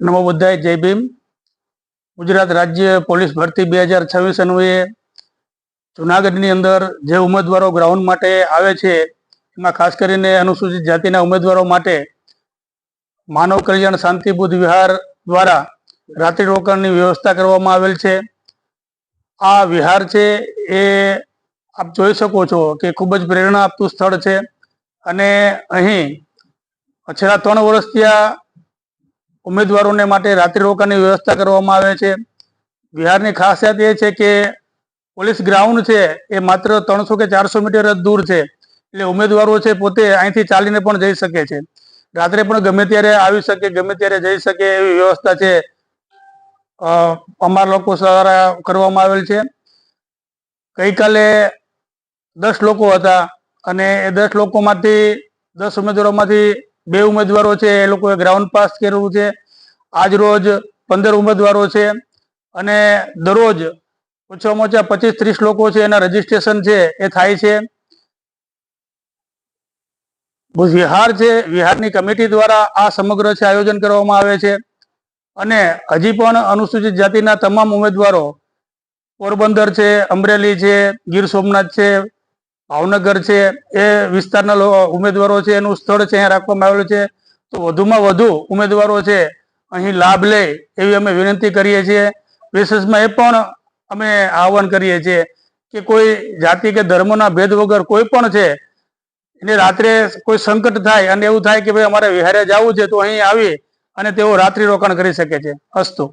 નમો બુદ્ધાય, જય ભીમ. ગુજરાત રાજ્ય પોલીસ ભરતી બે હજાર છવ્વીસ અન્વયે જુનાગઢની અંદર જે ઉમેદવારો ગ્રાઉન્ડ માટે આવે છે, એમાં ખાસ કરીને અનુસૂચિત જાતિના ઉમેદવારો માટે માનવ કલ્યાણ શાંતિબુદ્ધ વિહાર દ્વારા રાત્રિ રોકાણની વ્યવસ્થા કરવામાં આવેલ છે. આ વિહાર છે એ આપ જોઈ શકો છો કે ખૂબ જ પ્રેરણા આપતું સ્થળ છે અને અહીં છેલ્લા ત્રણ વર્ષથી આ ઉમેદવારોને માટે રાત્રિ રોકાણની વ્યવસ્થા કરવામાં આવે છે. બિહારની ખાસિયત એ છે કે પોલીસ ગ્રાઉન્ડ છે એ માત્ર ત્રણસો કે ચારસો મીટર જ દૂર છે. એટલે ઉમેદવારો છે પોતે અહીંથી ચાલીને પણ જઈ શકે છે. રાત્રે પણ ગમે ત્યારે આવી શકે, ગમે ત્યારે જઈ શકે એવી વ્યવસ્થા છે અમારા લોકો દ્વારા કરવામાં આવેલ છે. ગઈકાલે દસ લોકો હતા અને એ દસ લોકોમાંથી દસ ઉમેદવારોમાંથી બે ઉમેદવારો છે, એ લોકોએ ગ્રાઉન્ડ પાસ કર્યું છે. આજ રોજ પંદર ઉમેદવારો છે અને દરરોજ ઓછામાં ઓછા પચીસ ત્રીસ લોકો છે એના રજીસ્ટ્રેશન છે, એ થાય છે. વિહાર છે, વિહારની કમિટી દ્વારા આ સમગ્ર છે આયોજન કરવામાં આવે છે. અને હજી પણ અનુસૂચિત જાતિના તમામ ઉમેદવારો પોરબંદર છે, અમરેલી છે, ગીર સોમનાથ છે ભાવનગર છે, એ વિસ્તારના ઉમેદવારો છે, એનું સ્થળ છે, અહીંયા રાખવામાં આવેલું છે. તો વધુમાં વધુ ઉમેદવારો છે, અહીં લાભ લે એવી અમે વિનંતી કરીએ છીએ. વિશેષમાં એ પણ અમે આહવાન કરીએ છીએ કે કોઈ જાતિ કે ધર્મના ભેદ વગર કોઈ પણ છે, એને રાત્રે કોઈ સંકટ થાય અને એવું થાય કે ભાઈ અમારે વિહારે જવું છે, તો અહીં આવી અને તેઓ રાત્રિ રોકાણ કરી શકે છે. અસ્તુ.